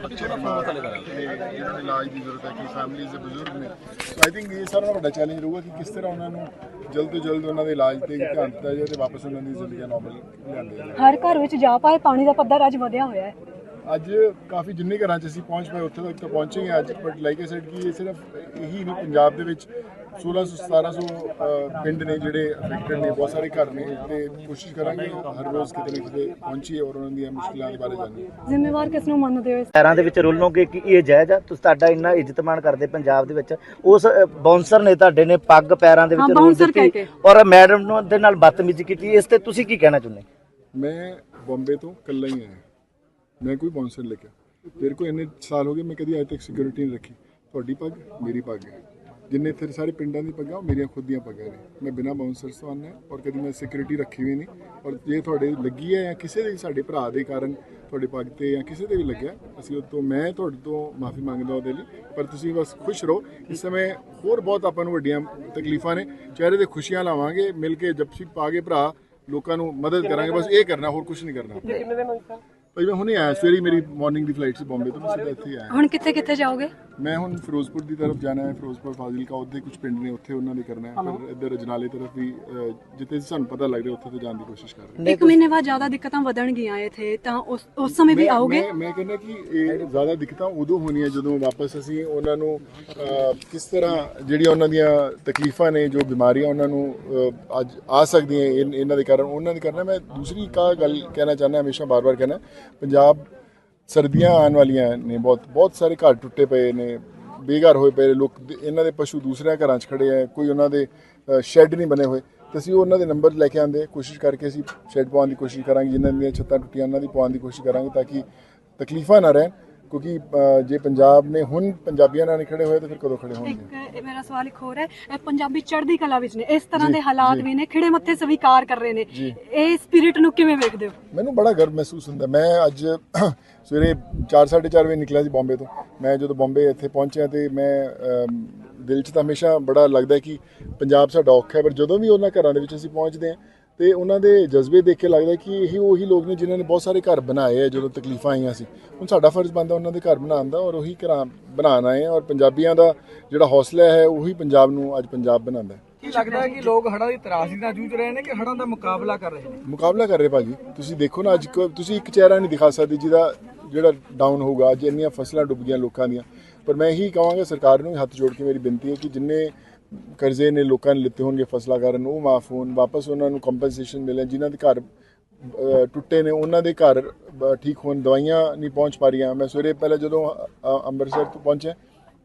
ਤੇ ਇਹਨਾਂ ਨੂੰ ਇਲਾਜ ਦੀ ਜ਼ਰੂਰਤ ਹੈ ਕਿ ਫੈਮਲੀਜ਼ ਦੇ ਬਜ਼ੁਰਗ ਨੇ। ਸੋ ਆਈ ਥਿੰਕ ਇਹ ਸਾਰਾ ਨਾਲ ਵੱਡਾ ਚੈਲੰਜ ਰਹੂਗਾ ਕਿ ਕਿਸ ਤਰ੍ਹਾਂ ਉਹਨਾਂ ਨੂੰ ਜਲਦ ਤੋਂ ਜਲਦ ਉਹਨਾਂ ਦੇ ਇਲਾਜ ਤੇ ਧਿਆਨ ਦਿੱਤਾ ਜਾਏ ਤੇ ਵਾਪਸ ਉਹਨਾਂ ਦੀ ਜ਼ਿੰਦਗੀ ਨਾਰਮਲ ਲਿਆਂਦੇ ਜਾਏ। ਹਰ ਘਰ ਵਿੱਚ ਜਾ ਪਾਏ ਪਾਣੀ ਦਾ ਪੱਧਰ ਅੱਜ ਵਧਿਆ ਹੋਇਆ ਹੈ। ਅੱਜ ਕਾਫੀ ਜਿੰਨੇ ਘਰਾਂ 'ਚ ਅਸੀਂ ਪਹੁੰਚ ਪਏ ਉੱਥੇ ਤੱਕ ਤਾਂ ਪਹੁੰਚੇ ਹਾਂ ਅੱਜ ਬਟ ਲਾਈਕ ਆਈ ਸੈਡ ਕਿ ਇਹ ਸਿਰਫ ਇਹੀ ਨਹੀਂ ਪੰਜਾਬ ਦੇ ਵਿੱਚ 1600 1700 ਅਹ, ਪਿੰਡ ਨੇ ਜਿਹੜੇ ਅਫੈਕਟਡ ਨੇ ਬਹੁਤ ਸਾਰੇ ਘਰ ਨੇ ਤੇ ਕੋਸ਼ਿਸ਼ ਕਰਾਂਗੇ ਹਰ ਰੋਜ਼ ਕਿਤੇ ਨਾ ਕਿਤੇ ਪਹੁੰਚੀਏ ਔਰ ਉਹਨਾਂ ਦੀਆਂ ਮੁਸ਼ਕਲਾਂ ਦੇ ਬਾਰੇ ਜਾਣੀਏ। ਜ਼ਿੰਮੇਵਾਰ ਕਿਸ ਨੂੰ ਮੰਨਦੇ ਹੋ ਇਸ? ਪੈਰਾਂ ਦੇ ਵਿੱਚ ਰੁੱਲੋਗੇ ਕਿ ਇਹ ਜਾਇਜ਼ ਆ? ਤੁਸੀਂ ਤੁਹਾਡਾ ਇੰਨਾ ਇੱਜ਼ਤਮਾਨ ਕਰਦੇ ਪੰਜਾਬ ਦੇ ਵਿੱਚ। ਉਸ ਬਾਉਂਸਰ ਨੇ ਤੁਹਾਡੇ ਨੇ ਪੱਗ ਪੈਰਾਂ ਦੇ ਵਿੱਚ ਰੋਲ ਦਿੱਤੀ। ਔਰ ਮੈਡਮ ਨੂੰ ਦੇ ਨਾਲ ਬਦਤਮੀਜ਼ੀ ਕੀਤੀ। ਇਸ ਤੇ ਤੁਸੀਂ ਕੀ ਕਹਿਣਾ ਚਾਹੁੰਦੇ? ਮੈਂ ਬੰਬੇ ਤੋਂ ਇਕੱਲਾ ਹੀ ਆਇਆ। ਮੈਂ ਕੋਈ ਬੌਂਸਰ ਲੈ ਮੇਰੇ ਕੋਲ ਇੰਨੇ ਸਾਲ ਹੋ ਗਏ, ਮੈਂ ਕਦੀ ਅੱਜ ਤੱਕ ਸਿਕਿਉਰਿਟੀ ਨਹੀਂ ਰੱਖੀ। ਤੁਹਾਡੀ ਪੱਗ ਮੇਰੀ ਪੱਗ ਹੈ। ਜਿੰਨੇ ਇੱਥੇ ਸਾਰੇ ਪਿੰਡਾਂ ਦੀ ਪੱਗਾਂ, ਉਹ ਮੇਰੀਆਂ ਖੁਦ ਦੀਆਂ ਪੱਗਾਂ ਨੇ। ਮੈਂ ਬਿਨਾਂ ਬਾਉਂਸਰ ਤੋਂ ਆਉਂਦਾ ਔਰ ਕਦੀ ਮੈਂ ਸਿਕਿਉਰਿਟੀ ਰੱਖੀ ਵੀ ਨਹੀਂ। ਔਰ ਜੇ ਤੁਹਾਡੇ ਲੱਗੀ ਹੈ ਜਾਂ ਕਿਸੇ ਦੇ ਸਾਡੇ ਭਰਾ ਦੇ ਕਾਰਨ ਤੁਹਾਡੇ ਪੱਗ ਤੇ ਜਾਂ ਕਿਸੇ ਦੇ ਵੀ ਲੱਗਿਆ, ਅਸੀਂ ਉਹ ਤੋਂ ਮੈਂ ਤੁਹਾਡੇ ਤੋਂ ਮਾਫੀ ਮੰਗਦਾ ਉਹਦੇ ਲਈ। ਪਰ ਤੁਸੀਂ ਬਸ ਖੁਸ਼ ਰਹੋ। ਇਸ ਸਮੇਂ ਹੋਰ ਬਹੁਤ ਆਪਾਂ ਨੂੰ ਵੱਡੀਆਂ ਤਕਲੀਫਾਂ ਨੇ। ਚਿਹਰੇ ਤੇ ਖੁਸ਼ੀਆਂ ਲਾਵਾਂਗੇ, ਮਿਲ ਕੇ ਜਪਸ਼ੀ ਪਾ ਕੇ ਭਰਾ ਲੋਕਾਂ ਨੂੰ ਮਦਦ ਕਰਾਂਗੇ। ਬਸ ਇਹ ਕਰਨਾ, ਹੋਰ ਕੁਝ ਨਹੀਂ ਕਰਨਾ। ਭਾਈ ਮੈਂ ਹੁਣੇ ਆਇਆ, ਸਵੇਰੇ ਹੀ ਮੇਰੀ ਮਾਰਨਿੰਗ ਦੀ ਫਲਾਈਟ ਸੀ ਬੰਬੇ ਤੋਂ, ਮੈਂ ਸਿੱਧਾ ਇੱਥੇ ਹੀ ਆਇਆ। ਹੁਣ ਕਿੱਥੇ ਕਿੱਥੇ ਜਾਓਗੇ? ਮੈਂ ਹੁਣ ਫਿਰੋਜ਼ਪੁਰ ਦੀ ਤਰਫ ਜਾਣਾ ਹੈ ਫਿਰੋਜ਼ਪੁਰ ਫਾਜ਼ਿਲਕਾ ਉੱਥੇ ਕੁਝ ਪਿੰਡ ਨੇ ਉੱਥੇ ਉਹਨਾਂ ਦੇ ਕਰਨਾ ਹੈ। ਫਿਰ ਇੱਧਰ ਅਜਨਾਲੇ ਤਰਫ ਵੀ ਜਿੱਥੇ ਸਾਨੂੰ ਪਤਾ ਲੱਗ ਰਿਹਾ ਉੱਥੇ ਤੋਂ ਜਾਣ ਦੀ ਕੋਸ਼ਿਸ਼ ਕਰ ਰਹੇ ਹਾਂ। ਇੱਕ ਮਹੀਨੇ ਬਾਅਦ ਜ਼ਿਆਦਾ ਦਿੱਕਤਾਂ ਵਧਣਗੀਆਂ ਇੱਥੇ ਤਾਂ ਉਸ ਉਸ ਸਮੇਂ ਵੀ ਆਓਗੇ? ਮੈਂ ਕਹਿੰਦਾ ਕਿ ਇਹ ਜ਼ਿਆਦਾ ਦਿੱਕਤਾਂ ਉਦੋਂ ਹੋਣੀਆਂ ਜਦੋਂ ਵਾਪਸ ਅਸੀਂ ਉਹਨਾਂ ਨੂੰ ਕਿਸ ਤਰ੍ਹਾਂ ਜਿਹੜੀਆਂ ਉਹਨਾਂ ਦੀਆਂ ਤਕਲੀਫਾਂ ਨੇ ਜੋ ਬਿਮਾਰੀਆਂ ਉਹਨਾਂ ਨੂੰ ਅੱਜ ਆ ਸਕਦੀਆਂ ਇਹਨਾਂ ਦੇ ਕਾਰਨ ਉਹਨਾਂ ਦੇ ਕਰਨਾ। ਮੈਂ ਦੂਸਰੀ ਕਾ ਗੱਲ ਕਹਿਣਾ ਚਾਹੁੰਦਾ ਹਮੇਸ਼ਾ ਬਾਰ-ਬਾਰ ਕਹਿਣਾ ਪੰਜਾਬ ਸਰਦੀਆਂ ਆਉਣ ਵਾਲੀਆਂ ਨੇ ਬਹੁਤ ਬਹੁਤ ਸਾਰੇ ਘਰ ਟੁੱਟੇ ਪਏ ਨੇ ਬੇਘਰ ਹੋਏ ਪਏ ਨੇ, ਲੋਕ ਇਹਨਾਂ ਦੇ ਪਸ਼ੂ ਦੂਸਰਿਆਂ ਘਰਾਂ 'ਚ ਖੜੇ ਆ ਕੋਈ ਉਹਨਾਂ ਦੇ ਸ਼ੈੱਡ ਨਹੀਂ ਬਣੇ ਹੋਏ। ਤੇ ਅਸੀਂ ਉਹਨਾਂ ਦੇ ਨੰਬਰ ਲੈ ਕੇ ਆਂਦੇ ਕੋਸ਼ਿਸ਼ ਕਰਕੇ ਅਸੀਂ ਸ਼ੈੱਡ ਪਾਉਣ ਦੀ ਕੋਸ਼ਿਸ਼ ਕਰਾਂਗੇ ਜਿਨ੍ਹਾਂ ਦੀਆਂ ਛੱਤਾਂ ਟੁੱਟੀਆਂ ਉਹਨਾਂ ਦੀ ਪਾਉਣ ਦੀ ਕੋਸ਼ਿਸ਼ ਕਰਾਂਗੇ ਤਾਂ ਕਿ ਤਕਲੀਫਾਂ ਨਾ ਰਹਿਣ। ਕਿਉਂਕਿ ਜੇ ਪੰਜਾਬ ਨੇ ਹੁਣ ਪੰਜਾਬੀਆਂ ਨਾਲ ਨਹੀਂ ਖੜੇ ਹੋਏ ਤਾਂ ਫਿਰ ਕਦੋਂ ਖੜੇ ਹੋਣਗੇ? ਇੱਕ ਇਹ ਮੇਰਾ ਸਵਾਲ ਇੱਕ ਹੋਰ ਹੈ। ਪੰਜਾਬੀ ਚੜ੍ਹਦੀ ਕਲਾ ਵਿੱਚ ਨੇ ਇਸ ਤਰ੍ਹਾਂ ਦੇ ਹਾਲਾਤ ਵੀ ਨੇ ਖਿੜੇ ਮੱਥੇ ਸਵੀਕਾਰ ਕਰ ਰਹੇ ਨੇ। ਇਹ ਸਪਿਰਿਟ ਨੂੰ ਕਿਵੇਂ ਵੇਖਦੇ ਹੋ? ਮੈਨੂੰ ਬੜਾ ਗਰਵ ਮਹਿਸੂਸ ਹੁੰਦਾ। ਮੈਂ ਅੱਜ ਸਵੇਰੇ 4:30 ਵਜੇ ਨਿਕਲਿਆ ਸੀ ਬੰਬੇ ਤੋਂ। ਮੈਂ ਜਦੋਂ ਬੰਬੇ ਇੱਥੇ ਪਹੁੰਚਿਆ ਤੇ ਮੈਂ ਦਿਲ 'ਚ ਤਾਂ ਹਮੇਸ਼ਾ ਬੜਾ ਲੱਗਦਾ ਕਿ ਪੰਜਾਬ ਸਾਡਾ ਔਖਾ ਹੈ ਪਰ ਜਦੋਂ ਵੀ ਉਹਨਾਂ ਘਰਾਂ ਦੇ ਵਿੱਚ ਅਸੀਂ ਪਹੁੰਚਦੇ ਹਾਂ ਤੇ ਉਹਨਾਂ ਦੇ ਜਜ਼ਬੇ ਦੇਖ ਕੇ ਲੱਗਦਾ ਕਿ ਇਹੀ ਉਹੀ ਲੋਕ ਨੇ ਜਿਨ੍ਹਾਂ ਨੇ ਬਹੁਤ ਸਾਰੇ ਘਰ ਬਣਾਏ ਆ ਜਦੋਂ ਤਕਲੀਫਾਂ ਆਈਆਂ ਸੀ। ਹੁਣ ਸਾਡਾ ਫਰਜ਼ ਬਣਦਾ ਉਹਨਾਂ ਦੇ ਘਰ ਬਣਾਉਣ ਦਾ ਔਰ ਉਹੀ ਘਰਾਂ ਬਣਾਉਣ ਆਏ ਆ ਔਰ ਪੰਜਾਬੀਆਂ ਦਾ ਜਿਹੜਾ ਹੌਸਲਾ ਹੈ ਉਹੀ ਪੰਜਾਬ ਨੂੰ ਅੱਜ ਪੰਜਾਬ ਬਣਾਉਂਦਾ ਹੈ। ਕੀ ਲੱਗਦਾ ਹੈ ਕਿ ਲੋਕ ਹੜ੍ਹਾਂ ਦੀ ਤਰਾਸਦੀ ਨਾਲ ਜੂਝ ਰਹੇ ਨੇ ਕਿ ਹੜ੍ਹਾਂ ਦਾ ਮੁਕਾਬਲਾ ਕਰ ਰਹੇ ਨੇ? ਮੁਕਾਬਲਾ ਕਰ ਰਹੇ ਭਾਜੀ। ਤੁਸੀਂ ਦੇਖੋ ਨਾ ਅੱਜ ਤੁਸੀਂ ਇੱਕ ਚਿਹਰਾ ਨਹੀਂ ਦਿਖਾ ਸਕਦੇ ਜਿਹਦਾ ਜਿਹੜਾ ਡਾਊਨ ਹੋਊਗਾ ਅੱਜ ਇੰਨੀਆਂ ਫਸਲਾਂ ਡੁੱਬ ਗਈਆਂ ਲੋਕਾਂ ਦੀਆਂ। ਪਰ ਮੈਂ ਇਹੀ ਕਹਾਂਗਾ ਸਰਕਾਰ ਨੂੰ ਹੱਥ ਜੋੜ ਕੇ ਮੇਰੀ ਬੇਨਤੀ ਹੈ ਕਿ ਜਿੰਨੇ ਕਰਜ਼ੇ ਨੇ ਲੋਕਾਂ ਨੇ ਲਿੱਤੇ ਹੋਣਗੇ ਫਸਲਾਂ ਕਾਰਨ, ਉਹ ਮਾਫ ਹੋਣ, ਵਾਪਸ ਉਹਨਾਂ ਨੂੰ ਕੰਪਨਸੇਸ਼ਨ ਮਿਲੇ ਜਿਨ੍ਹਾਂ ਦੇ ਘਰ ਟੁੱਟੇ ਨੇ, ਉਹਨਾਂ ਦੇ ਘਰ ਠੀਕ ਹੋਣ, ਦਵਾਈਆਂ ਨਹੀਂ ਪਹੁੰਚ ਪਾ ਰਹੀਆਂ। ਮੈਂ ਸਵੇਰੇ ਪਹਿਲਾਂ ਜਦੋਂ ਅੰਮ੍ਰਿਤਸਰ ਤੋਂ ਪਹੁੰਚਿਆ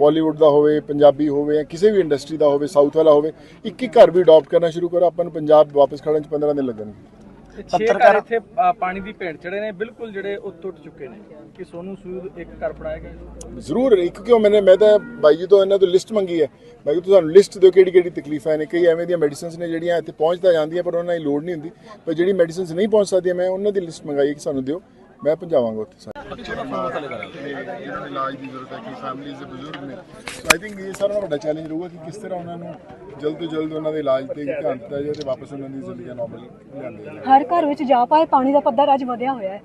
ਬਾਲੀਵੁੱਡ ਦਾ ਹੋਵੇ ਪੰਜਾਬੀ ਹੋਵੇ ਜਾਂ ਕਿਸੇ ਵੀ ਇੰਡਸਟਰੀ ਦਾ ਹੋਵੇ ਸਾਊਥ ਵਾਲਾ ਹੋਵੇ ਇੱਕ ਇੱਕ ਘਰ ਵੀ ਅਡਾਪਟ ਕਰਨਾ ਸ਼ੁਰੂ ਕਰੋ ਆਪਾਂ ਨੂੰ ਪੰਜਾਬ ਵਾਪਸ ਖੜਨ ਚ 15 ਦਿਨ ਲੱਗਣਗੇ। ਪੱਤਰਕਾਰ ਇੱਥੇ ਪਾਣੀ ਦੀ ਭੇਂਟ ਚੜੇ ਨੇ ਬਿਲਕੁਲ ਜਿਹੜੇ ਉਹ ਟੁੱਟ ਚੁੱਕੇ ਨੇ ਕਿ ਸੋਨੂੰ ਸੂਦ ਇੱਕ ਘਰ ਬਣਾਏਗਾ ਜ਼ਰੂਰ ਇੱਕ ਕਿਉਂ ਮੈंने ਮੈਂ ਤਾਂ ਬਾਈ ਜੀ ਤੋਂ ਇਹਨਾਂ ਤੋਂ ਲਿਸਟ ਮੰਗੀ ਹੈ। ਮੈਂ ਕਿ ਤੁਹਾਨੂੰ ਲਿਸਟ ਦਿਓ ਕਿਹੜੀ ਕਿਹੜੀ ਤਕਲੀਫਾਂ ਨੇ ਕਈ ਐਵੇਂ ਦੀਆਂ ਮੈਡੀਸਿਨਸ ਨੇ ਜਿਹੜੀਆਂ ਇੱਥੇ ਪਹੁੰਚ ਤਾਂ ਜਾਂਦੀਆਂ ਪਰ ਉਹਨਾਂ ਦੀ ਲੋੜ ਨਹੀਂ ਹੁੰਦੀ। ਪਰ ਜਿਹੜੀ ਮੈਡੀਸਿਨਸ ਨਹੀਂ ਪਹੁੰਚ ਸਕਦੀਆਂ ਮੈਂ ਉਹਨਾਂ ਦੀ ਲਿਸਟ ਮੰਗਾਈ ਕਿ ਸਾਨੂੰ ਦਿਓ। ਮੈਂ ਪਹੁੰਚਾਵਾਂਗਾ ਉੱਥੇ ਸਾਰੇ। ਤੇ ਜਿਹਨਾਂ ਨੂੰ ਇਲਾਜ ਦੀ ਜ਼ਰੂਰਤ ਹੈ ਕਿ ਫੈਮਲੀਜ਼ ਦੇ ਬਜ਼ੁਰਗ ਨੇ। ਸੋ ਆਈ ਥਿੰਕ ਇਹ ਸਾਰਾ ਨਾਲ ਵੱਡਾ ਚੈਲੰਜ ਰਹੂਗਾ ਕਿ ਕਿਸ ਤਰ੍ਹਾਂ ਉਹਨਾਂ ਨੂੰ ਜਲਦ ਤੋਂ ਜਲਦ ਉਹਨਾਂ ਦੇ ਇਲਾਜ ਤੇ ਧਿਆਨ ਦਿੱਤਾ ਜਾਏ ਤੇ ਵਾਪਸ ਉਹਨਾਂ ਦੀ ਜ਼ਿੰਦਗੀ ਨਾਰਮਲ ਲਿਆਂਦੇ ਜਾਏ। ਹਰ ਘਰ ਵਿੱਚ ਜਾ ਪਾਏ ਪਾਣੀ ਦਾ ਪੱਧਰ ਅੱਜ ਵਧਿਆ ਹੋਇਆ ਹੈ।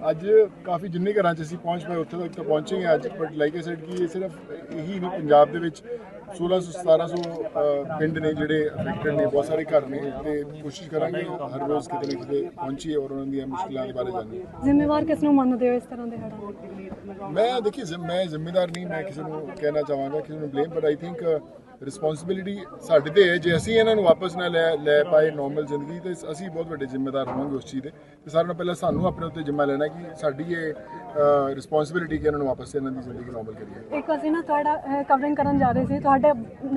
ਅੱਜ ਕਾਫੀ ਜਿੰਨੇ ਘਰਾਂ 'ਚ ਅਸੀਂ ਪਹੁੰਚ ਪਏ ਉੱਥੇ ਤੱਕ ਤਾਂ ਪਹੁੰਚੇ ਹਾਂ ਅੱਜ ਬਟ ਲਾਈਕ ਆਈ ਸੈਡ ਕਿ ਇਹ ਸਿਰਫ ਇਹੀ ਨਹੀਂ ਪੰਜਾਬ ਦੇ ਵਿੱਚ 1600 1700 ਅ, ਪਿੰਡ ਨੇ ਜਿਹੜੇ ਅਫੈਕਟਡ ਨੇ ਬਹੁਤ ਸਾਰੇ ਘਰ ਨੇ ਤੇ ਕੋਸ਼ਿਸ਼ ਕਰਾਂਗੇ ਹਰ ਰੋਜ਼ ਕਿਤੇ ਨਾ ਕਿਤੇ ਪਹੁੰਚੀਏ ਔਰ ਉਹਨਾਂ ਦੀਆਂ ਮੁਸ਼ਕਲਾਂ ਬਾਰੇ ਜਾਣੀਏ। ਜ਼ਿੰਮੇਵਾਰ ਕਿਸ ਨੂੰ ਮੰਨਦੇ ਹੋ ਇਸ ਤਰ੍ਹਾਂ ਦੇ ਹੜ੍ਹਾਂ ਮੈਂ ਦੇਖੀ ਮੈਂ ਜ਼ਿੰਮੇਦਾਰ ਨਹੀਂ ਮੈਂ ਕਿਸੇ ਨੂੰ ਕਹਿਣਾ ਚਾਹਾਂਗਾ ਕਿਸੇ ਨੂੰ blame but I think responsibility ਸਾਡੇ ਤੇ ਹੈ। ਜੇ ਅਸੀਂ ਇਹਨਾਂ ਨੂੰ ਵਾਪਸ ਨਾ ਲੈ ਲੈ ਪਾਏ ਨਾਰਮਲ ਜ਼ਿੰਦਗੀ ਤੇ ਅਸੀਂ ਬਹੁਤ ਵੱਡੇ ਜ਼ਿੰਮੇਦਾਰ ਹੋਵਾਂਗੇ ਉਸ ਚੀਜ਼ ਦੇ। ਤੇ ਸਾਰਿਆਂ ਨਾਲੋਂ ਪਹਿਲਾਂ ਸਾਨੂੰ ਆਪਣੇ ਉੱਤੇ ਜ਼ਿੰਮਾ ਲੈਣਾ ਕਿ ਸਾਡੀ ਇਹ ਰਿਸਪੌਂਸਿਬਿਲਿਟੀ ਕਿ ਇਹਨਾਂ ਨੂੰ ਵਾਪਸ ਇਹਨਾਂ ਦੀ ਜ਼ਿੰਦਗੀ ਨਾਰਮਲ ਕਰੀਏ। ਇੱਕ ਅਸੀਂ ਨਾ ਤੁਹਾਡਾ ਕਵਰਿੰਗ ਕਰਨ ਜਾ ਰਹੇ ਸੀ। ਤੁਹਾਡੇ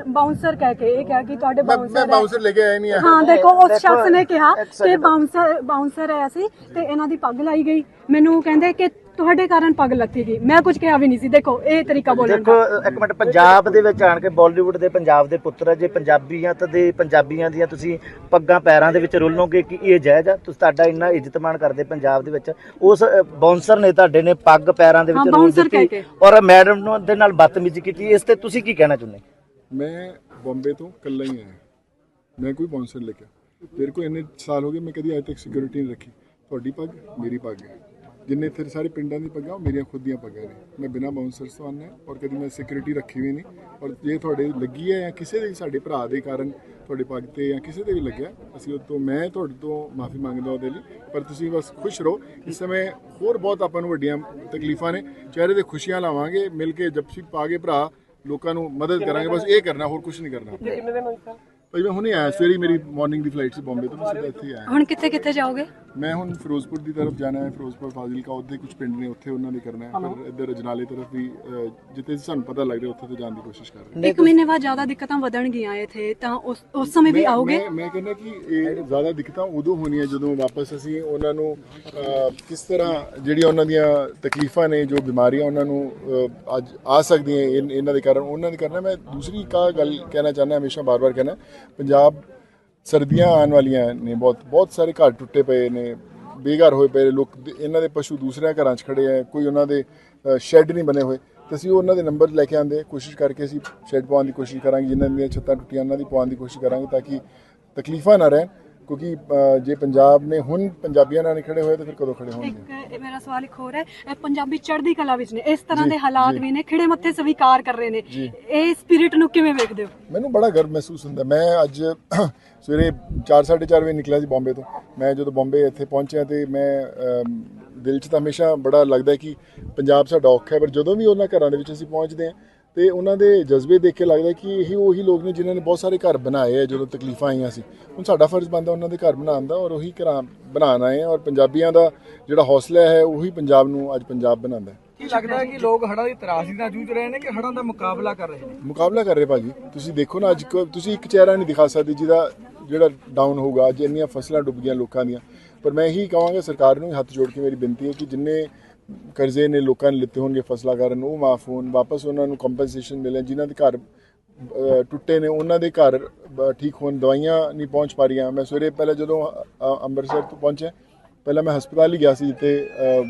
ਬਾਉਂਸਰ ਕਹਿ ਕੇ ਇਹ ਕਿਹਾ ਕਿ ਤੁਹਾਡੇ ਮੈਂ ਮੈਂ ਬਾਉਂਸਰ ਬਾਉਂਸਰ ਲੈ ਕੇ ਆਇਆ ਨਹੀਂ ਆ। ਹਾਂ ਦੇਖੋ ਉਸ ਸ਼ਖਸ ਨੇ ਕਿਹਾ ਕਿ ਬਾਉਂਸਰ ਬਾਉਂਸਰ ਹੈ ਅਸੀਂ ਤੇ ਇਹਨਾਂ ਦੀ ਪੱਗ ਲਾਈ ਗਈ। ਮੈਨੂੰ ਕਹਿੰਦੇ ਕਿ ਤੁਹਾਡੇ ਕਾਰਨ ਪੱਗ ਲੱਥੀ ਗਈ। ਮੈਂ ਕੁਝ ਕਿਹਾ ਵੀ ਨਹੀਂ ਸੀ। ਦੇਖੋ ਇਹ ਤਰੀਕਾ ਬੋਲਣ ਦੇਖੋ ਦਾ ਇੱਕ ਮਿੰਟ ਪੰਜਾਬ ਦੇ ਵਿੱਚ ਆਣ ਕੇ ਬਾਲੀਵੁੱਡ ਦੇ ਪੰਜਾਬ ਦੇ ਪੁੱਤਰ ਆ, ਜੇ ਪੰਜਾਬੀਆਂ ਤਾਂ ਦੇ ਪੰਜਾਬੀਆਂ ਦੀਆਂ ਤੁਸੀਂ ਪੱਗਾਂ ਪੈਰਾਂ ਦੇ ਵਿੱਚ ਰੋਲੋਗੇ ਕਿ ਇਹ ਜਾਇਜ਼ ਆ? ਤੁਸੀਂ ਤੁਹਾਡਾ ਇੰਨਾ ਇੱਜ਼ਤ ਮਾਣ ਕਰਦੇ ਪੰਜਾਬ ਦੇ ਵਿੱਚ। ਉਸ ਬਾਉਂਸਰ ਨੇ ਤੁਹਾਡੇ ਨੇ ਪੱਗ ਪੈਰਾਂ ਦੇ ਹਾਂ, ਵਿੱਚ ਰੋਲ ਕਹਿ ਦਿੱਤੀ। ਔਰ ਮੈਡਮ ਨੂੰ ਦੇ ਨਾਲ ਬਦਤਮੀਜ਼ੀ ਕੀਤੀ। ਇਸ ਤੇ ਤੁਸੀਂ ਕੀ ਕਹਿਣਾ ਚਾਹੁੰਦੇ? ਮੈਂ ਬੰਬੇ ਤੋਂ ਇਕੱਲਾ ਹੀ ਆਇਆ। ਮੈਂ ਕੋਈ ਬਾਉਂਸਰ ਲੈ ਕੇ ਤੇਰੇ ਕੋ ਇੰਨੇ ਸਾਲ ਹੋ ਗਏ ਮੈਂ ਕਦੀ ਅੱਜ ਤੱਕ ਸਿਕਿਉਰਿਟੀ ਨਹੀਂ ਰੱਖੀ। ਤੁਹਾਡੀ ਪੱਗ ਮੇਰੀ ਪੱਗ ਹੈ। ਜਿੰਨੇ ਤੇਰੇ ਸਾਰੇ ਪਿੰਡਾਂ ਦੀ ਪੱਗਾਂ ਉਹ ਮੇਰੀਆਂ ਖੁਦ ਦੀਆਂ ਪੱਗਾਂ ਨੇ। ਮੈਂ ਬਿਨਾਂ ਬਾਉਂਸਰ ਤੋਂ ਆਉਂਦਾ ਔਰ ਕਦੀ ਮੈਂ ਸਿਕਿਉਰਿਟੀ ਰੱਖੀ ਵੀ ਨਹੀਂ। ਔਰ ਜੇ ਤੁਹਾਡੇ ਲੱਗੀ ਹੈ ਜਾਂ ਕਿਸੇ ਦੇ ਸਾਡੇ ਭਰਾ ਦੇ ਕਾਰਨ ਤੁਹਾਡੇ ਪੱਗ ਤੇ ਜਾਂ ਕਿਸੇ ਦੇ ਵੀ ਲੱਗਿਆ ਅਸੀਂ ਉਹ ਤੋਂ ਮੈਂ ਤੁਹਾਡੇ ਤੋਂ ਮਾਫੀ ਮੰਗਦਾ ਉਹਦੇ ਲਈ। ਪਰ ਤੁਸੀਂ ਬਸ ਖੁਸ਼ ਰਹੋ। ਇਸ ਸਮੇਂ ਹੋਰ ਬਹੁਤ ਆਪਾਂ ਨੂੰ ਵੱਡੀਆਂ ਤਕਲੀਫਾਂ ਨੇ। ਚਿਹਰੇ ਤੇ ਖੁਸ਼ੀਆਂ ਲਾਵਾਂਗੇ ਮਿਲ ਕੇ ਜਪਸੀ ਪਾ ਕੇ ਭਰਾ ਲੋਕਾਂ ਨੂੰ ਮਦਦ ਕਰਾਂਗੇ। ਬਸ ਇਹ ਕਰਨਾ ਹੋਰ ਕੁਝ ਨਹੀਂ ਕਰਨਾ। ਭਾਈ ਮੈਂ ਹੁਣੇ ਆਇਆ ਸਵੇਰੇ ਮੇਰੀ ਮਾਰਨਿੰਗ ਦੀ ਫਲਾਈਟ ਸੀ ਬੰਬੇ ਤੋਂ ਮੈਂ ਸਿੱਧਾ ਇੱਥੇ ਹੀ ਆਇਆ ਹੁਣ ਕਿੱਥੇ ਕਿੱਥੇ ਜਾਓਗੇ? ਮੈਂ ਹੁਣ ਫਿਰੋਜ਼ਪੁਰ ਦੀ ਤਰਫ ਜਾਣਾ ਹੈ ਫਿਰੋਜ਼ਪੁਰ ਫਾਜ਼ਿਲਕਾ ਉੱਥੇ ਕੁਝ ਪਿੰਡ ਨੇ ਉੱਥੇ ਉਹਨਾਂ ਨੇ ਕਰਨਾ ਹੈ। ਫਿਰ ਇੱਧਰ ਅਜਨਾਲੇ ਤਰਫ ਵੀ ਜਿੱਥੇ ਸਾਨੂੰ ਪਤਾ ਲੱਗ ਰਿਹਾ ਉੱਥੇ ਤੋਂ ਜਾਣ ਦੀ ਕੋਸ਼ਿਸ਼ ਕਰ ਰਹੇ ਹਾਂ। ਇੱਕ ਮਹੀਨੇ ਬਾਅਦ ਜ਼ਿਆਦਾ ਦਿੱਕਤਾਂ ਵਧਣ ਗਈਆਂ ਇੱਥੇ ਤਾਂ ਉਸ ਉਸ ਸਮੇਂ ਵੀ ਆਓਗੇ? ਮੈਂ ਮੈਂ ਕਹਿੰਦਾ ਕਿ ਇਹ ਜ਼ਿਆਦਾ ਦਿੱਕਤਾਂ ਉਦੋਂ ਹੋਣੀਆਂ ਜਦੋਂ ਵਾਪਸ ਅਸੀਂ ਉਹਨਾਂ ਨੂੰ ਕਿਸ ਤਰ੍ਹਾਂ ਜਿਹੜੀਆਂ ਉਹਨਾਂ ਦੀਆਂ ਤਕਲੀਫਾਂ ਨੇ ਜੋ ਬਿਮਾਰੀਆਂ ਉਹਨਾਂ ਨੂੰ ਅੱਜ ਆ ਸਕਦੀਆਂ ਇਹਨਾਂ ਦੇ ਕਾਰਨ ਉਹਨਾਂ ਦੇ ਕਰਨਾ। ਮੈਂ ਦੂਸਰੀ ਕਾ ਗੱਲ ਕਹਿਣਾ ਚਾਹੁੰਦਾ ਹਮੇਸ਼ਾ ਬਾਰ-ਬਾਰ ਕਹਿਣਾ ਪੰਜਾਬ ਸਰਦੀਆਂ ਆਉਣ ਵਾਲੀਆਂ ਨੇ ਬਹੁਤ ਬਹੁਤ ਸਾਰੇ ਘਰ ਟੁੱਟੇ ਪਏ ਨੇ ਬੇਘਰ ਹੋਏ ਪਏ ਨੇ, ਲੋਕ ਇਹਨਾਂ ਦੇ ਪਸ਼ੂ ਦੂਸਰਿਆਂ ਘਰਾਂ 'ਚ ਖੜੇ ਆ ਕੋਈ ਉਹਨਾਂ ਦੇ ਸ਼ੈੱਡ ਨਹੀਂ ਬਣੇ ਹੋਏ। ਤੇ ਅਸੀਂ ਉਹਨਾਂ ਦੇ ਨੰਬਰ ਲੈ ਕੇ ਆਂਦੇ ਕੋਸ਼ਿਸ਼ ਕਰਕੇ ਅਸੀਂ ਸ਼ੈੱਡ ਪਾਉਣ ਦੀ ਕੋਸ਼ਿਸ਼ ਕਰਾਂਗੇ ਜਿਨ੍ਹਾਂ ਦੀਆਂ ਛੱਤਾਂ ਟੁੱਟੀਆਂ ਉਹਨਾਂ ਦੀ ਪਾਉਣ ਦੀ ਕੋਸ਼ਿਸ਼ ਕਰਾਂਗੇ ਤਾਂ ਕਿ ਤਕਲੀਫਾਂ ਨਾ ਰਹਿਣ। ਕਿਉਂਕਿ ਜੇ ਪੰਜਾਬ ਨੇ ਹੁਣ ਪੰਜਾਬੀਆਂ ਨਾਲ ਨਹੀਂ ਖੜੇ ਹੋਏ ਤਾਂ ਫਿਰ ਕਦੋਂ ਖੜੇ ਹੋਣਗੇ? ਇੱਕ ਇਹ ਮੇਰਾ ਸਵਾਲ ਇੱਕ ਹੋਰ ਹੈ। ਇਹ ਪੰਜਾਬੀ ਚੜ੍ਹਦੀ ਕਲਾ ਵਿੱਚ ਨੇ। ਇਸ ਤਰ੍ਹਾਂ ਦੇ ਹਾਲਾਤ ਵੀ ਨੇ ਖਿੜੇ ਮੱਥੇ ਸਵੀਕਾਰ ਕਰ ਰਹੇ ਨੇ। ਇਹ ਸਪਿਰਿਟ ਨੂੰ ਕਿਵੇਂ ਵੇਖਦੇ ਹੋ? ਮੈਨੂੰ ਬੜਾ ਗਰਵ ਮਹਿਸੂਸ ਹੁੰਦਾ। ਮੈਂ ਅੱਜ ਸਵੇਰੇ 4:30 ਵਜੇ ਨਿਕਲਿਆ ਸੀ ਬੰਬੇ ਤੋਂ। ਮੈਂ ਜਦੋਂ ਬੰਬੇ ਇੱਥੇ ਪਹੁੰਚਿਆ ਤੇ ਮੈਂ ਦਿਲ 'ਚ ਤਾਂ ਹਮੇਸ਼ਾ ਬੜਾ ਲੱਗਦਾ ਕਿ ਪੰਜਾਬ ਸਾਡਾ ਔਖਾ ਹੈ ਪਰ ਜਦੋਂ ਵੀ ਉਹਨਾਂ ਘਰਾਂ ਦੇ ਵਿੱਚ ਅਸੀਂ ਪਹੁੰਚਦੇ ਹਾਂ ਤੇ ਉਹਨਾਂ ਦੇ ਜਜ਼ਬੇ ਦੇਖ ਕੇ ਲੱਗਦਾ ਕਿ ਇਹੀ ਉਹੀ ਲੋਕ ਨੇ ਜਿਨ੍ਹਾਂ ਨੇ ਬਹੁਤ ਸਾਰੇ ਘਰ ਬਣਾਏ ਆ ਜਦੋਂ ਤਕਲੀਫਾਂ ਆਈਆਂ ਸੀ। ਹੁਣ ਸਾਡਾ ਫਰਜ਼ ਬਣਦਾ ਉਹਨਾਂ ਦੇ ਘਰ ਬਣਾਉਣ ਦਾ ਔਰ ਉਹੀ ਘਰਾਂ ਬਣਾਉਣ ਆ ਔਰ ਪੰਜਾਬੀਆਂ ਦਾ ਜਿਹੜਾ ਹੌਸਲਾ ਹੈ ਉਹੀ ਪੰਜਾਬ ਨੂੰ ਅੱਜ ਪੰਜਾਬ ਬਣਾਉਂਦਾ ਹੈ। ਕੀ ਲੱਗਦਾ ਹੈ ਕਿ ਲੋਕ ਹੜ੍ਹਾਂ ਦੀ ਤਰਾਸਦੀ ਨਾਲ ਜੂਝ ਰਹੇ ਨੇ ਕਿ ਹੜ੍ਹਾਂ ਦਾ ਮੁਕਾਬਲਾ ਕਰ ਰਹੇ ਨੇ? ਮੁਕਾਬਲਾ ਕਰ ਰਹੇ ਭਾਜੀ। ਤੁਸੀਂ ਦੇਖੋ ਨਾ ਅੱਜ ਤੁਸੀਂ ਇੱਕ ਚਿਹਰਾ ਨਹੀਂ ਦਿਖਾ ਸਕਦੇ ਜਿਹਦਾ ਜਿਹੜਾ ਡਾਊਨ ਹੋਊਗਾ। ਅੱਜ ਇੰਨੀਆਂ ਫਸਲਾਂ ਡੁੱਬ ਗਈਆਂ ਲੋਕਾਂ ਦੀਆਂ। ਪਰ ਮੈਂ ਇਹੀ ਕਹਾਂਗਾ, ਸਰਕਾਰ ਨੂੰ ਹੱਥ ਜੋੜ ਕੇ ਮੇਰੀ ਬੇਨਤੀ ਹੈ ਕਿ ਜਿੰਨੇ ਕਰਜ਼ੇ ਨੇ ਲੋਕਾਂ ਨੇ ਲਿੱਤੇ ਹੋਣਗੇ ਫਸਲਾਂ ਕਾਰਨ, ਉਹ ਮਾਫ ਹੋਣ, ਵਾਪਸ ਉਹਨਾਂ ਨੂੰ ਕੰਪਨਸੇਸ਼ਨ ਮਿਲੇ ਜਿਨ੍ਹਾਂ ਦੇ ਘਰ ਟੁੱਟੇ ਨੇ, ਉਹਨਾਂ ਦੇ ਘਰ ਠੀਕ ਹੋਣ, ਦਵਾਈਆਂ ਨਹੀਂ ਪਹੁੰਚ ਪਾ ਰਹੀਆਂ। ਮੈਂ ਸਵੇਰੇ ਪਹਿਲਾਂ ਜਦੋਂ ਅੰਮ੍ਰਿਤਸਰ ਤੋਂ ਪਹੁੰਚਿਆ, ਪਹਿਲਾਂ ਮੈਂ ਹਸਪਤਾਲ ਹੀ ਗਿਆ ਸੀ ਜਿੱਥੇ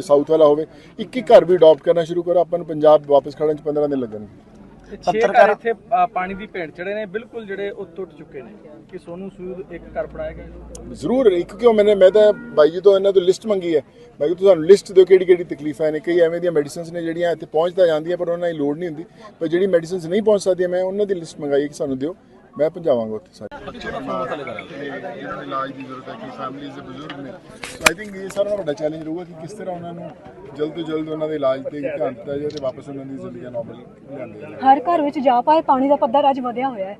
ਸਾਊਥ ਵਾਲਾ ਹੋਵੇ ਇੱਕ ਇੱਕ ਘਰ ਵੀ ਅਡਾਪਟ ਕਰਨਾ ਸ਼ੁਰੂ ਕਰੋ ਆਪਾਂ ਨੂੰ ਪੰਜਾਬ ਵਾਪਸ ਖੜਨ ਚ 15 ਦਿਨ ਲੱਗਣਗੇ। ਪੱਤਰਕਾਰ- ਘਰ ਇੱਥੇ ਅ, ਪਾਣੀ ਦੀ ਭੇਟ ਚੜੇ ਨੇ ਬਿਲਕੁਲ ਜਿਹੜੇ ਉਹ ਟੁੱਟ ਚੁੱਕੇ ਨੇ। ਕਿ ਸੋਨੂੰ ਸੂਦ ਇੱਕ ਘਰ ਬਣਾਇਆ ਗਿਆ ਜ਼ਰੂਰ ਇੱਕ ਕਿਉਂ? ਮੈंने ਮੈਂ ਤਾਂ ਬਾਈ ਜੀ ਤੋਂ ਇਹਨਾਂ ਤੋਂ ਲਿਸਟ ਮੰਗੀ ਹੈ। ਮੈਂ ਕਿਹਾ ਤੁਹਾਨੂੰ ਲਿਸਟ ਦਿਓ ਕਿਹੜੀ ਕਿਹੜੀ ਤਕਲੀਫਾਂ ਨੇ। ਕਈ ਐਵੇਂ ਦੀਆਂ ਮੈਡੀਸਿਨਸ ਨੇ ਜਿਹੜੀਆਂ ਇੱਥੇ ਪਹੁੰਚ ਤਾਂ ਜਾਂਦੀਆਂ ਪਰ ਉਹਨਾਂ ਦੀ ਲੋੜ ਨਹੀਂ ਹੁੰਦੀ। ਪਰ ਜਿਹੜੀ ਮੈਡੀਸਿਨਸ ਨਹੀਂ ਪਹੁੰਚ ਸਕਦੀਆਂ ਮੈਂ ਉਹਨਾਂ ਦੀ ਲਿਸਟ ਮੰਗਾਈ ਕਿ ਸਾਨੂੰ ਦਿਓ। ਮੈਂ ਪਹੁੰਚਾਵਾਂਗਾ ਉੱਥੇ ਸਾਰੇ। ਜਿਹਨਾਂ ਨੂੰ ਇਲਾਜ ਦੀ ਜ਼ਰੂਰਤ ਹੈ ਕਿ ਫੈਮਿਲੀਜ਼ ਦੇ ਬਜ਼ੁਰਗ ਨੇ। ਸੋ ਆਈ ਥਿੰਕ ਇਹ ਸਾਰਾ ਵੱਡਾ ਚੈਲੰਜ ਰਹੂਗਾ ਕਿ ਕਿਸ ਤਰ੍ਹਾਂ ਉਹਨਾਂ ਨੂੰ ਜਲਦ ਤੋਂ ਜਲਦ ਉਹਨਾਂ ਦੇ ਇਲਾਜ ਤੇ ਧਿਆਨ ਦਿੱਤਾ ਜਾਏ ਤੇ ਵਾਪਸ ਉਹਨਾਂ ਦੀ ਜ਼ਿੰਦਗੀ ਨਾਰਮਲ ਲਿਆਂਦੇ ਜਾਏ ਹਰ ਘਰ ਵਿੱਚ ਜਾ ਪਾਏ ਪਾਣੀ ਦਾ ਪੱਧਰ ਅੱਜ ਵਧਿਆ ਹੋਇਆ ਹੈ।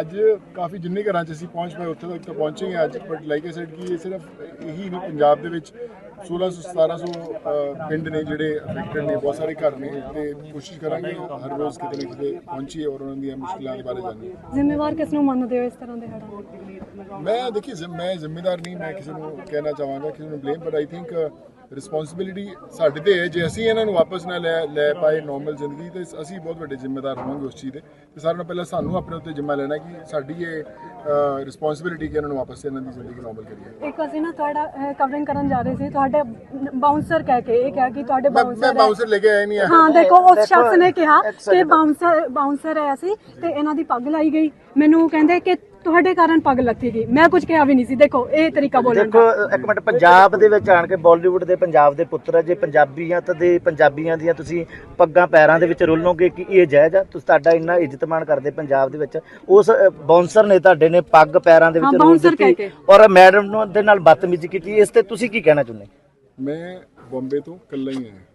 ਅੱਜ ਕਾਫੀ ਜਿੰਨੇ ਘਰਾਂ 'ਚ ਅਸੀਂ ਪਹੁੰਚ ਪਏ ਉੱਥੇ ਤੱਕ ਤਾਂ ਪਹੁੰਚੇ ਹੀ ਹਾਂ ਅੱਜ ਬਟ ਲਾਈਕ ਆਈ ਸੈਡ ਕਿ ਇਹ ਸਿਰਫ ਇਹੀ ਨਹੀਂ ਪੰਜਾਬ ਦੇ ਵਿੱਚ 1600 1700 ਅਹ, ਪਿੰਡ ਨੇ ਜਿਹੜੇ ਅਫੈਕਟਡ ਨੇ ਬਹੁਤ ਸਾਰੇ ਘਰ ਨੇ ਤੇ ਕੋਸ਼ਿਸ਼ ਕਰਾਂਗੇ ਹਰ ਰੋਜ਼ ਕਿਤੇ ਨਾ ਕਿਤੇ ਪਹੁੰਚੀਏ ਔਰ ਉਹਨਾਂ ਦੀਆਂ ਮੁਸ਼ਕਲਾਂ ਦੇ ਬਾਰੇ ਜਾਣੀਏ। ਜ਼ਿੰਮੇਵਾਰ ਕਿਸ ਨੂੰ ਮੰਨਦੇ ਹੋ ਇਸ ਤਰ੍ਹਾਂ ਦੇ ਹੜ੍ਹਾਂ ਮੈਂ ਦੇਖੀ ਮੈਂ ਜ਼ਿੰਮੇਦਾਰ ਨਹੀਂ ਮੈਂ ਕਿਸੇ ਨੂੰ ਕਹਿਣਾ ਚਾਹਾਂਗਾ ਕਿਸੇ ਨੂੰ blame but I think responsibility ਸਾਡੇ ਤੇ ਹੈ। ਜੇ ਅਸੀਂ ਇਹਨਾਂ ਨੂੰ ਵਾਪਸ ਨਾ ਲੈ ਲੈ ਪਾਏ ਨਾਰਮਲ ਜ਼ਿੰਦਗੀ ਤੇ ਅਸੀਂ ਬਹੁਤ ਵੱਡੇ ਜ਼ਿੰਮੇਦਾਰ ਹੋਵਾਂਗੇ ਉਸ ਚੀਜ਼ ਦੇ। ਤੇ ਸਾਰਿਆਂ ਨਾਲੋਂ ਪਹਿਲਾਂ ਸਾਨੂੰ ਆਪਣੇ ਉੱਤੇ ਜ਼ਿੰਮਾ ਲੈਣਾ ਕਿ ਸਾਡੀ ਇਹ ਰਿਸਪੌਂਸਿਬਿਲਿਟੀ ਕਿ ਇਹਨਾਂ ਨੂੰ ਵਾਪਸ ਇਹਨਾਂ ਦੀ ਜ਼ਿੰਦਗੀ ਨਾਰਮਲ ਕਰੀਏ। ਇੱਕ ਅਸੀਂ ਨਾ ਤੁਹਾਡਾ ਕਵਰਿੰਗ ਕਰਨ ਜਾ ਰਹੇ ਸੀ। ਤੁਹਾਡੇ ਬਾਉਂਸਰ ਕਹਿ ਕੇ ਇਹ ਕਿਹਾ ਕਿ ਤੁਹਾਡੇ ਮੈਂ ਮੈਂ ਬਾਉਂਸਰ ਬਾਉਂਸਰ ਲੈ ਕੇ ਆਇਆ ਨਹੀਂ ਆ। ਹਾਂ ਦੇਖੋ ਉਸ ਸ਼ਖਸ ਨੇ ਕਿਹਾ ਕਿ। ਬਾਉਂਸਰ ਬਾਉਂਸਰ ਹੈ ਅਸੀਂ ਤੇ ਇਹਨਾਂ ਦੀ ਪੱਗ ਲਾਈ ਗਈ। ਮੈਨੂੰ ਕਹਿੰਦੇ ਕਿ ਤੁਹਾਡੇ ਕਾਰਨ ਪੱਗ ਲੱਥੀ ਗਈ। ਮੈਂ ਕੁਝ ਕਿਹਾ ਵੀ ਨਹੀਂ ਸੀ। ਦੇਖੋ ਇਹ ਤਰੀਕਾ ਬੋਲਣ ਦੇਖੋ ਦਾ ਇੱਕ ਮਿੰਟ ਪੰਜਾਬ ਦੇ ਵਿੱਚ ਆਣ ਕੇ ਬਾਲੀਵੁੱਡ ਦੇ ਪੰਜਾਬ ਦੇ ਪੁੱਤਰ ਆ, ਜੇ ਪੰਜਾਬੀਆਂ ਤਾਂ ਦੇ ਪੰਜਾਬੀਆਂ ਦੀਆਂ ਤੁਸੀਂ ਪੱਗਾਂ ਪੈਰਾਂ ਦੇ ਵਿੱਚ ਰੋਲੋਗੇ ਕਿ ਇਹ ਜਾਇਜ਼ ਆ? ਤੁਸੀਂ ਤੁਹਾਡਾ ਇੰਨਾ ਇੱਜ਼ਤ ਮਾਣ ਕਰਦੇ ਪੰਜਾਬ ਦੇ ਵਿੱਚ। ਉਸ ਬਾਉਂਸਰ ਨੇ ਤੁਹਾਡੇ ਨੇ ਪੱਗ ਪੈਰਾਂ ਦੇ ਹਾਂ, ਵਿੱਚ ਰੋਲ bouncer ਕਹਿ ਦਿੱਤੀ ਕੇ। ਔਰ ਮੈਡਮ ਨੂੰ ਦੇ ਨਾਲ ਬਦਤਮੀਜ਼ੀ ਕੀਤੀ। ਇਸ ਤੇ ਤੁਸੀਂ ਕੀ ਕਹਿਣਾ ਚਾਹੁੰਦੇ? ਮੈਂ ਬੰਬੇ ਤੋਂ ਇਕੱਲਾ ਹੀ ਆਇਆ